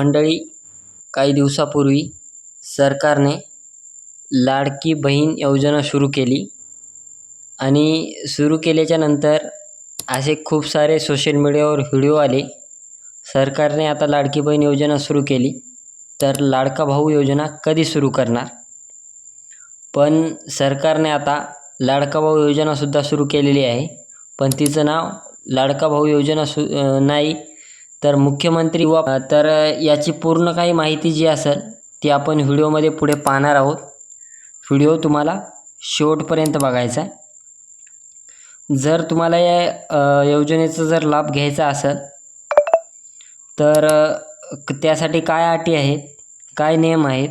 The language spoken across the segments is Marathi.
मंडळी काही दिवसापूर्वी सरकारने लाडकी बहीण योजना सुरू केली आणि सुरू केल्याच्यानंतर असे खूप सारे सोशल मीडियावर व्हिडिओ आले. सरकारने आता लाडकी बहीण योजना सुरू केली. तर लाडका भाऊ योजना कधी सुरू करणार? पण सरकारने आता लाडका भाऊ योजनासुद्धा सुरू केलेली आहे. पण तिचं नाव लाडका भाऊ योजना सु नाही तर मुख्यमंत्री व तर याची पूर्ण काही माहिती जी असेल ती आपण व्हिडिओमध्ये पुढे पाहणार आहोत. व्हिडिओ तुम्हाला शेवटपर्यंत बघायचा आहे. जर तुम्हाला या योजनेचा जर लाभ घ्यायचा असेल तर त्यासाठी काय अटी आहेत काय नियम आहेत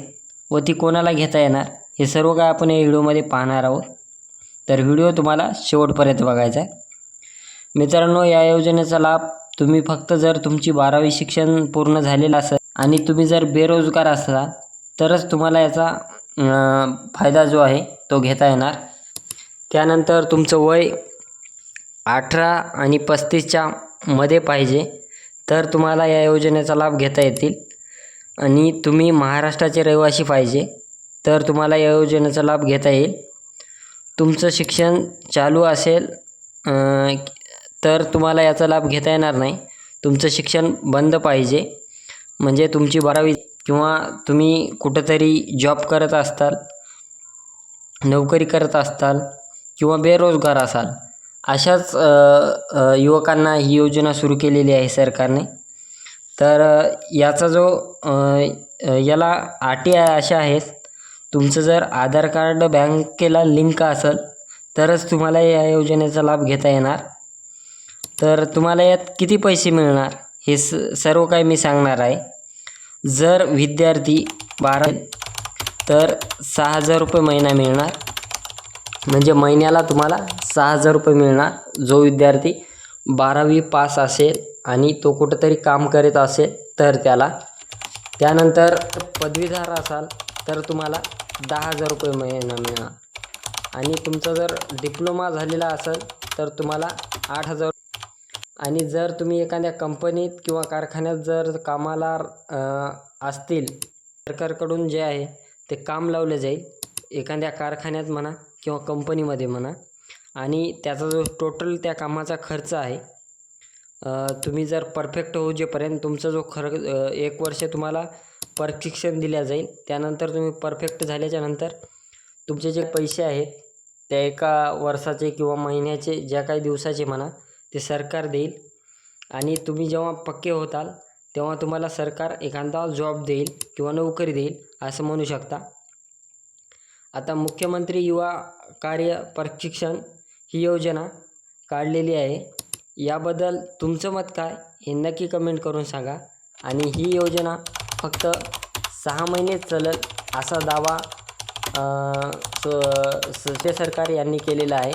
व ती कोणाला घेता येणार हे सर्व काय आपण या व्हिडिओमध्ये पाहणार आहोत. तर व्हिडिओ तुम्हाला शेवटपर्यंत बघायचा आहे. मित्रांनो या योजनेचा लाभ तुम्ही फक्त जर तुमची बारावी शिक्षण पूर्ण झालेलं असेल आणि तुम्ही जर बेरोजगार असाल तरच तुम्हाला याचा फायदा जो आहे तो घेता येणार. त्यानंतर तुमचं वय अठरा आणि पस्तीसच्या मध्ये पाहिजे तर तुम्हाला या योजनेचा लाभ घेता येतील. आणि तुम्ही महाराष्ट्राचे रहिवासी पाहिजे तर तुम्हाला या योजनेचा लाभ घेता येईल. तुमचं शिक्षण चालू असेल तर तुम्हाला याचा लाभ घेता येणार नाही. तुमचं शिक्षण बंद पाहिजे. म्हणजे तुमची बारावी किंवा तुम्ही कुठंतरी जॉब करत असताल नोकरी करत असताल किंवा बेरोजगार असाल अशाच युवकांना ही योजना सुरू केलेली आहे सरकारने. तर याचा जो याला अटी आहे अशा आहेत तुमचं जर आधार कार्ड बँकेला लिंक असेल तरच तुम्हाला या योजनेचा लाभ घेता येणार. तर तुम्हाला यात किती पैसे मिळणार? हे स सर्व काही मी सांगणार आहे. जर विद्यार्थी बारा तर सहा हजार रुपये महिना मिळणार. म्हणजे महिन्याला तुम्हाला सहा हजार रुपये मिळणार. जो विद्यार्थी बारावी पास असेल आणि तो कुठंतरी काम करीत असेल तर त्याला त्यानंतर पदवीधर असाल तर तुम्हाला दहा हजार रुपये महिना मिळणार. आणि तुमचा जर डिप्लोमा झालेला असेल तर तुम्हाला आठ हजार आणि जर तुम्ही एखाद्या कंपनीत किंवा कारखान्यात जर कामाला असतील सरकारकडून जे आहे ते काम लावलं जाईल एखाद्या कारखान्यात म्हणा किंवा कंपनीमध्ये म्हणा आणि त्याचा जो टोटल त्या कामाचा खर्च आहे तुम्ही जर परफेक्ट होऊ जेपर्यंत तुमचा जो खर एक वर्ष तुम्हाला प्रशिक्षण दिल्या जाईल त्यानंतर तुम्ही परफेक्ट झाल्याच्यानंतर तुमचे जे पैसे आहेत त्या एका वर्षाचे किंवा महिन्याचे ज्या काही दिवसाचे म्हणा ते सरकार देईल. आणि तुम्ही जेव्हा पक्के होताल तेव्हा तुम्हाला सरकार एखादा जॉब देईल किंवा नोकरी देईल असं म्हणू शकता. आता मुख्यमंत्री युवा कार्य प्रशिक्षण ही योजना काढलेली आहे. याबद्दल तुमचं मत काय हे नक्की कमेंट करून सांगा. आणि ही योजना फक्त सहा महिनेच चालेल असा दावा स- स- सरकार यांनी केलेला आहे.